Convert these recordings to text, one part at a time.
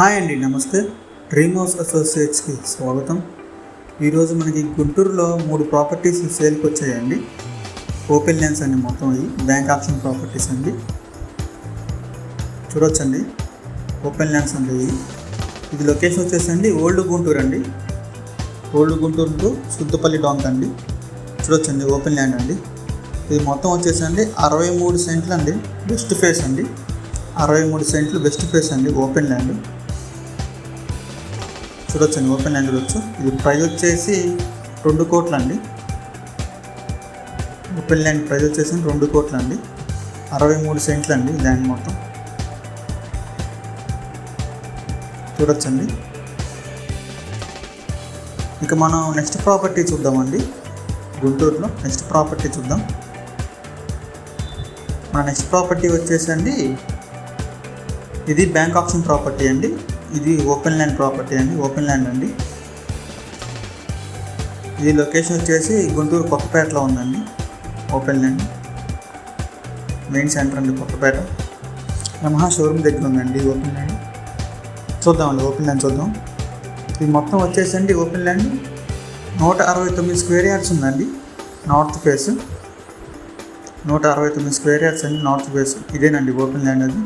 Hi అండి నమస్తే. Dream house అసోసియేట్స్కి స్వాగతం. ఈరోజు మనకి గుంటూరులో మూడు ప్రాపర్టీస్ సేల్కి వచ్చాయండి ఓపెన్ ల్యాండ్స్ అండి మొత్తం అవి బ్యాంక్ ఆప్షన్ ప్రాపర్టీస్ అండి. చూడొచ్చండి. ఓపెన్ ల్యాండ్స్ అండి ఇవి ఇది లొకేషన్ వచ్చేసండి ఓల్డ్ గుంటూరు అండి. ఓల్డ్ గుంటూరు టు సుద్దపల్లి డాంక్ అండి. చూడొచ్చండి ఓపెన్ ల్యాండ్ అండి. ఇది మొత్తం వచ్చేసండి అరవై మూడు సెంట్లు అండి బెస్ట్ ఫేస్ అండి. అరవై మూడు సెంట్లు బెస్ట్ ఫేస్ అండి ఓపెన్ ల్యాండ్ చూడొచ్చండి ఓపెన్ ల్యాండ్ చూడొచ్చు. ఇది ప్రైజ్ వచ్చేసి రెండు కోట్లు అండి. ఓపెన్ ల్యాండ్ ప్రైస్ వచ్చేసి రెండు కోట్లు అండి. అరవై మూడు సెంట్లు అండి ల్యాండ్ మొత్తం. చూడొచ్చండి. ఇక మనం నెక్స్ట్ ప్రాపర్టీ చూద్దామండి. గుంటూరులో నెక్స్ట్ ప్రాపర్టీ చూద్దాం. మన నెక్స్ట్ ప్రాపర్టీ వచ్చేసండి ఇది బ్యాంక్ ఆప్షన్ ప్రాపర్టీ అండి. ఇది ఓపెన్ ల్యాండ్ ప్రాపర్టీ అండి ఓపెన్ ల్యాండ్ అండి. ఇది లొకేషన్ వచ్చేసి గుంటూరు కొత్తపేటలో ఉందండి ఓపెన్ ల్యాండ్. మెయిన్ సెంటర్ అండి కొత్తపేట. యమహా షోరూమ్ దగ్గర ఉందండి ఓపెన్ ల్యాండ్. చూద్దామండి ఓపెన్ ల్యాండ్ చూద్దాం. ఇది మొత్తం వచ్చేసండి ఓపెన్ ల్యాండ్. నూట అరవై తొమ్మిది స్క్వేర్ యార్డ్స్ ఉందండి నార్త్ ఫేస్. నూట అరవై తొమ్మిది స్క్వేర్ యార్డ్స్ అండి నార్త్ ఫేస్. ఇదేనండి ఓపెన్ ల్యాండ్ అది.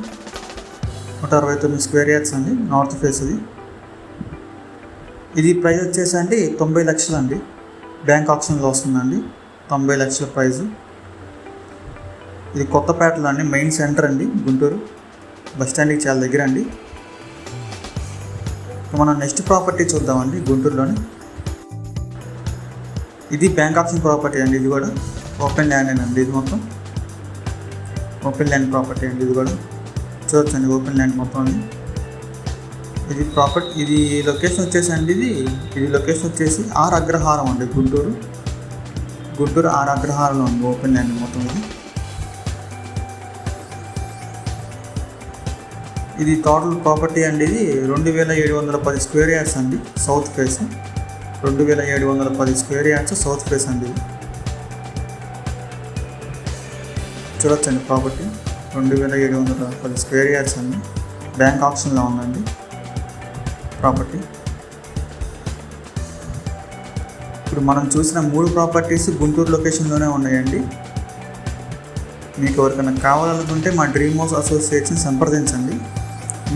నూట అరవై తొమ్మిది స్క్వేర్ యార్డ్స్ అండి నార్త్ ఫేస్ ఇది. ఇది ప్రైస్ వచ్చేసి అండి తొంభై లక్షలు అండి బ్యాంక్ ఆప్షన్లో వస్తుందండి తొంభై లక్షల ప్రైస్. ఇది కొత్తపేటలో అండి మెయిన్ సెంటర్ అండి గుంటూరు. బస్ స్టాండ్కి చాలా దగ్గర అండి మనం నెక్స్ట్ ప్రాపర్టీ చూద్దామండి గుంటూరులోని. ఇది బ్యాంక్ ఆప్షన్ ప్రాపర్టీ అండి ఇది కూడా. ఓపెన్ ల్యాండ్ అండి ఇది మొత్తం. ఓపెన్ ల్యాండ్ ప్రాపర్టీ అండి ఇది కూడా. చూడొచ్చండి ఓపెన్ ల్యాండ్ మొత్తం. అండి ఇది ప్రాపర్టీ ఇది లొకేషన్ వచ్చేసి అండి ఇది ఇది లొకేషన్ వచ్చేసి ఆర్ అగ్రహారం అండి గుంటూరు. గుంటూరు ఆర్ అగ్రహారంలో ఉంది ఓపెన్ ల్యాండ్ మొత్తం ఇది. ఇది టోటల్ ప్రాపర్టీ అండి ఇది రెండు వేల ఏడు వందల పది స్క్వేర్ యార్డ్స్ అండి సౌత్ ఫేస్ రెండు వేల ఏడు వందల పది స్క్వేర్ యార్డ్స్ సౌత్ ఫేస్ అండి ఇది. చూడొచ్చండి ప్రాపర్టీ రెండు వేల ఏడు వందల పది స్క్వేర్ యార్డ్స్ అండి బ్యాంక్ ఆప్షన్లో ఉందండి. ప్రాపర్టీ. ఇప్పుడు మనం చూసిన మూడు ప్రాపర్టీస్ గుంటూరు లొకేషన్లోనే ఉన్నాయండి. మీకు ఎవరికైనా కావాలనుకుంటే మా డ్రీమ్ హౌస్ అసోసియేషన్ సంప్రదించండి.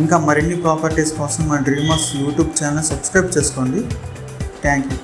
ఇంకా మరిన్ని ప్రాపర్టీస్ కోసం మా dream house YouTube channel subscribe చేసుకోండి. Thank you